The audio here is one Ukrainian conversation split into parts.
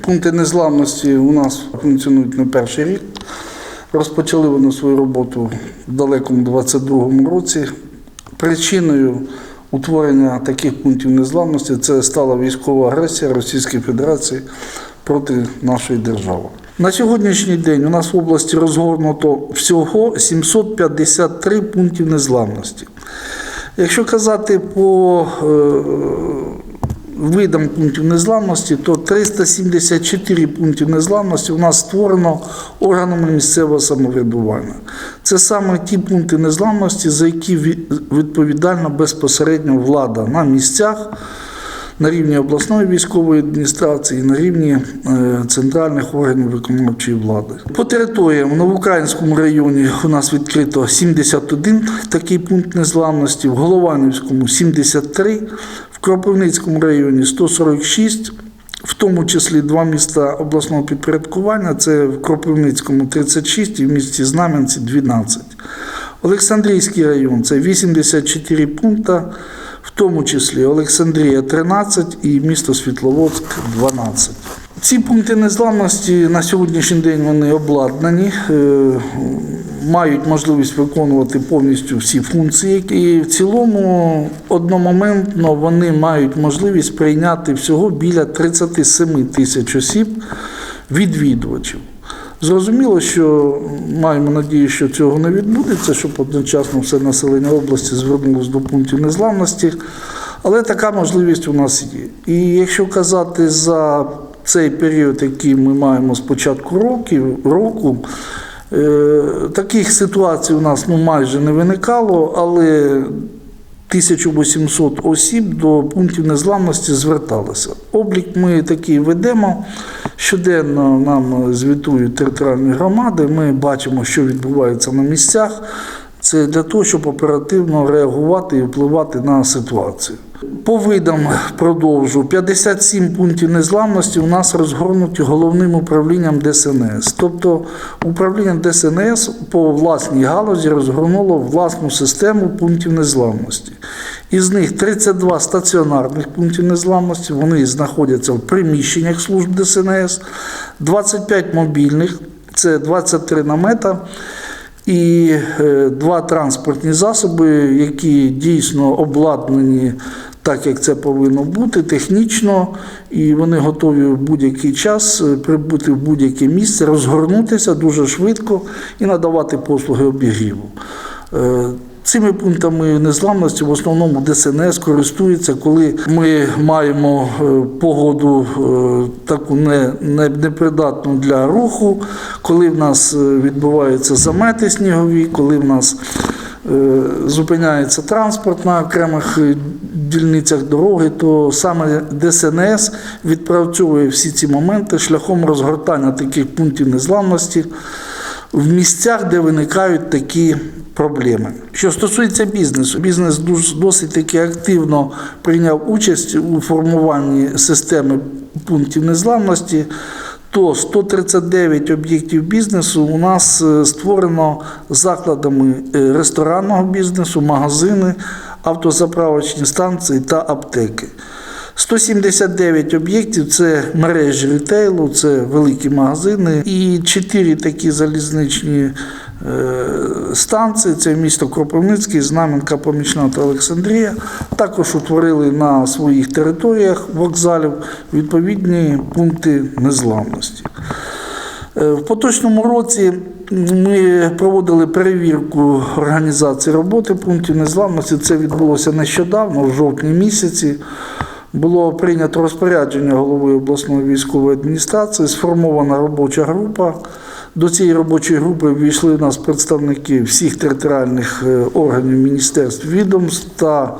Пункти незламності у нас функціонують не перший рік. Розпочали вони свою роботу в далекому 22-му році. Причиною утворення таких пунктів незламності це стала військова агресія Російської Федерації проти нашої держави. На сьогоднішній день у нас в області розгорнуто всього 753 пунктів незламності. Якщо казати по е, видам пунктів незламності, то 374 пунктів незламності у нас створено органами місцевого самоврядування. Це саме ті пункти незламності, за які відповідальна безпосередньо влада на місцях. На рівні обласної військової адміністрації, на рівні е, центральних органів виконавчої влади. По територіям в Новоукраїнському районі у нас відкрито 71 такий пункт незламності, в Голованівському 73, в Кропивницькому районі 146, в тому числі два міста обласного підпорядкування це в Кропивницькому 36 і в місті Знам'янці 12. Олександрійський район це 84 пункта, в тому числі Олександрія 13 і місто Світловодськ 12. Ці пункти незламності на сьогоднішній день вони обладнані, е, мають можливість виконувати повністю всі функції. І в цілому одномоментно вони мають можливість прийняти всього біля 37 тисяч осіб відвідувачів. Зрозуміло, що маємо надію, що цього не відбудеться, щоб одночасно все населення області звернулося до пунктів незламності. Але така можливість у нас є. І якщо казати за цей період, який ми маємо з початку років, року, таких ситуацій у нас ну, майже не виникало, але 1800 осіб до пунктів незламності зверталися. Облік ми такий ведемо. Щоденно нам звітують територіальні громади. Ми бачимо, що відбувається на місцях. Це для того, щоб оперативно реагувати і впливати на ситуацію. По видам продовжу 57 пунктів незламності у нас розгорнуті головним управлінням ДСНС. Тобто управління ДСНС по власній галузі розгорнуло власну систему пунктів незламності. Із них 32 стаціонарних пунктів незламності, вони знаходяться в приміщеннях служб ДСНС, 25 мобільних, це 23 намета і е, два транспортні засоби, які дійсно обладнані так, як це повинно бути, технічно, і вони готові в будь-який час е, прибути в будь-яке місце, розгорнутися дуже швидко і надавати послуги обігріву. Цими пунктами незламності в основному ДСНС користується, коли ми маємо е, погоду е, таку не, не, непридатну для руху, коли в нас е, відбуваються замети снігові, коли в нас е, зупиняється транспорт на окремих дільницях дороги, то саме ДСНС відпрацьовує всі ці моменти шляхом розгортання таких пунктів незламності в місцях, де виникають такі проблеми. Що стосується бізнесу, бізнес досить таки активно прийняв участь у формуванні системи пунктів незламності. То 139 об'єктів бізнесу у нас е, створено закладами е, ресторанного бізнесу, магазини, автозаправочні станції та аптеки. 179 об'єктів це мережі рітейлу, це великі магазини і 4 такі залізничні е, станції. Це місто Кропивницький, Знам'янка, Помічна та Олександрія. Також утворили на своїх територіях вокзалів відповідні пункти незламності. Е, В поточному році ми проводили перевірку організації роботи пунктів незламності. Це відбулося нещодавно, в жовтні місяці. Було прийнято розпорядження голови обласної військової адміністрації, сформована робоча група. До цієї робочої групи ввійшли у нас представники всіх територіальних е, органів міністерств, відомств та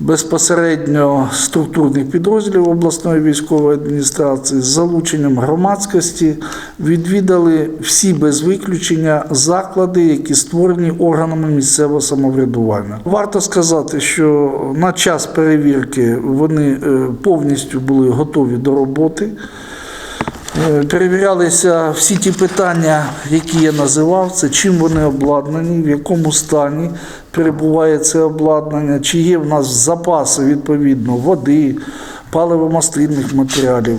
безпосередньо структурних підрозділів обласної військової адміністрації з залученням громадськості відвідали всі без виключення заклади, які створені органами місцевого самоврядування. Варто сказати, що на час перевірки вони е, повністю були готові до роботи. Е, Перевірялися всі ті питання, які я називав, це чим вони обладнані, в якому стані перебуває це обладнання, чи є в нас запаси відповідно води, паливомастильних матеріалів.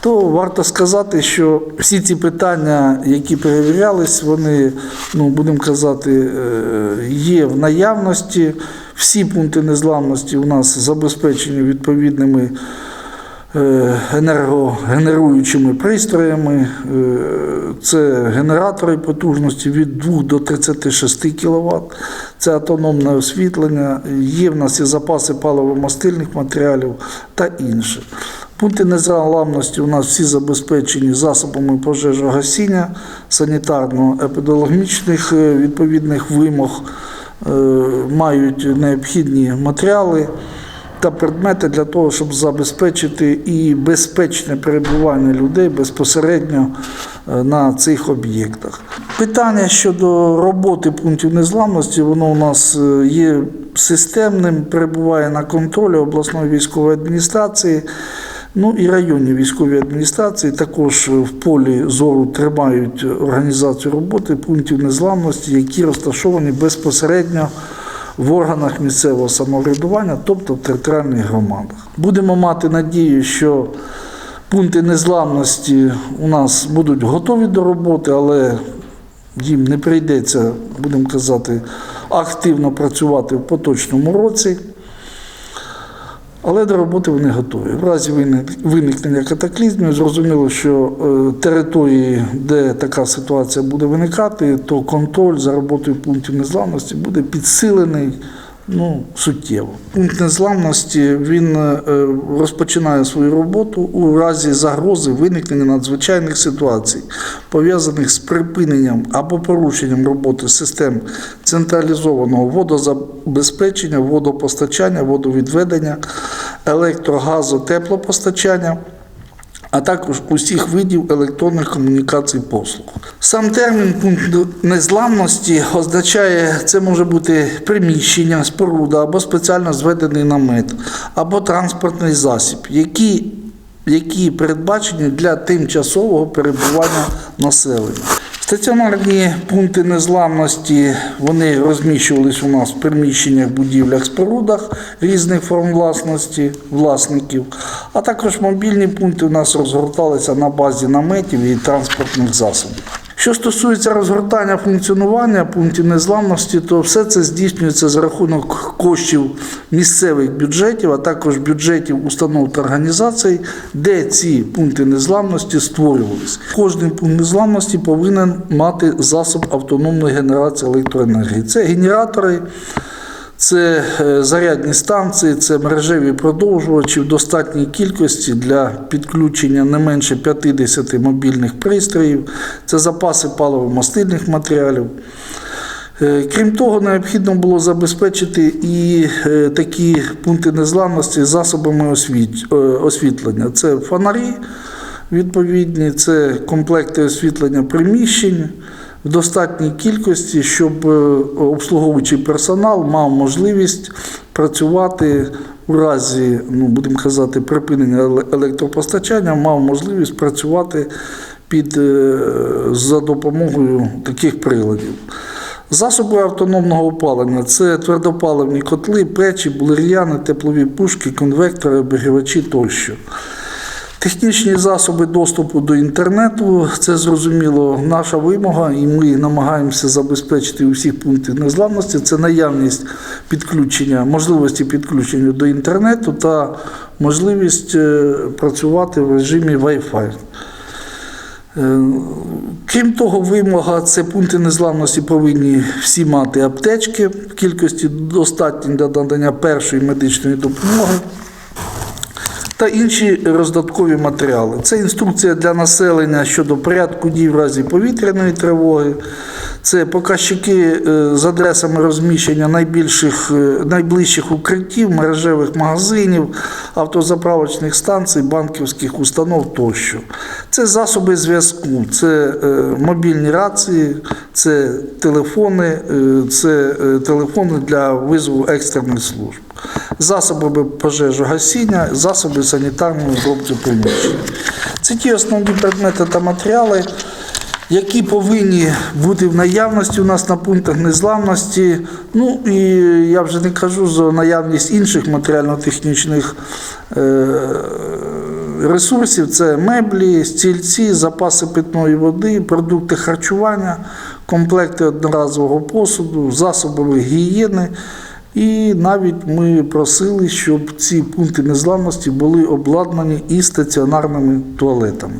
то варто сказати, що всі ці питання, які перевірялись, вони, ну будемо казати, е, є в наявності. Всі пункти незламності у нас забезпечені відповідними енергогенеруючими пристроями. Е, Це генератори потужності від 2 до 36 кВт. Це автономне освітлення. Є в нас і запаси паливо-мастильних матеріалів та інше. Пункти незламності у нас всі забезпечені засобами пожежогасіння, санітарно-епідemiologiчних е, відповідних вимог, е, мають необхідні матеріали та предмети для того, щоб забезпечити і безпечне перебування людей безпосередньо е, на цих об'єктах. Питання щодо роботи пунктів незламності, воно у нас е, є системним, перебуває на контролі обласної військової адміністрації. Ну і районні військові адміністрації також в полі зору тримають організацію роботи пунктів незламності, які розташовані безпосередньо в органах місцевого самоврядування, тобто в територіальних громадах. Будемо мати надію, що пункти незламності у нас будуть готові до роботи, але їм не прийдеться, будемо казати, активно працювати в поточному році. Але до роботи вони готові. В разі виникнення катаклізмів зрозуміло, що е, території, де така ситуація буде виникати, то контроль за роботою пунктів незламності буде підсилений ну, суттєво. Пункт незламності він е, розпочинає свою роботу у разі загрози виникнення надзвичайних ситуацій, пов'язаних з припиненням або порушенням роботи систем централізованого водозабезпечення, водопостачання, водовідведення, електрогазу, теплопостачання а також усіх видів електронних комунікацій послуг. Сам термін пункт незламності означає, це може бути приміщення, споруда або спеціально зведений намет, або транспортний засіб, які, які передбачені для тимчасового перебування населення. Стаціонарні пункти незламності вони розміщувались у нас в приміщеннях, будівлях, спорудах різних форм власності власників, а також мобільні пункти у нас розгорталися на базі наметів і транспортних засобів. Що стосується розгортання функціонування пунктів незламності, то все це здійснюється за рахунок коштів місцевих бюджетів, а також бюджетів установ та організацій, де ці пункти незламності створювалися. Кожен пункт незламності повинен мати засоб автономної генерації електроенергії. Це генератори. Це е, зарядні станції, це мережеві продовжувачі в достатній кількості для підключення не менше 50 мобільних пристроїв, це запаси паливо-мастильних матеріалів. Е, Крім того, необхідно було забезпечити і е, такі пункти незламності засобами освітлення. Це фонарі відповідні, це комплекти освітлення приміщень в достатній кількості, щоб е, обслуговуючий персонал мав можливість працювати у разі, ну будемо казати, припинення електропостачання, мав можливість працювати під, е, за допомогою таких приладів. Засоби автономного опалення це твердопаливні котли, печі, булер'яни, теплові пушки, конвектори, обігрівачі тощо. Технічні засоби доступу до інтернету це зрозуміло наша вимога, і ми намагаємося забезпечити у всіх пунктах незламності. Це наявність підключення, можливості підключення до інтернету та можливість е, працювати в режимі Wi-Fi. Е, Крім того, вимога це пункти незламності повинні всі мати аптечки в кількості достатньо для надання першої медичної допомоги та інші роздаткові матеріали. Це інструкція для населення щодо порядку дій в разі повітряної тривоги. Це показчики е, з адресами розміщення найбільших, е, найближчих укриттів, мережевих магазинів, автозаправочних станцій, банківських установ тощо. Це засоби зв'язку, це е, мобільні рації, це телефони, це телефони для визову екстрених служб засоби пожежогасіння, засоби санітарної обробки приміщень. Це ті основні предмети та матеріали, які повинні бути в наявності у нас на пунктах незламності. Ну і я вже не кажу за наявність інших матеріально-технічних е, ресурсів це меблі, стільці, запаси питної води, продукти харчування, комплекти одноразового посуду, засоби гігієни. І навіть ми просили, щоб ці пункти незламності були обладнані і стаціонарними туалетами.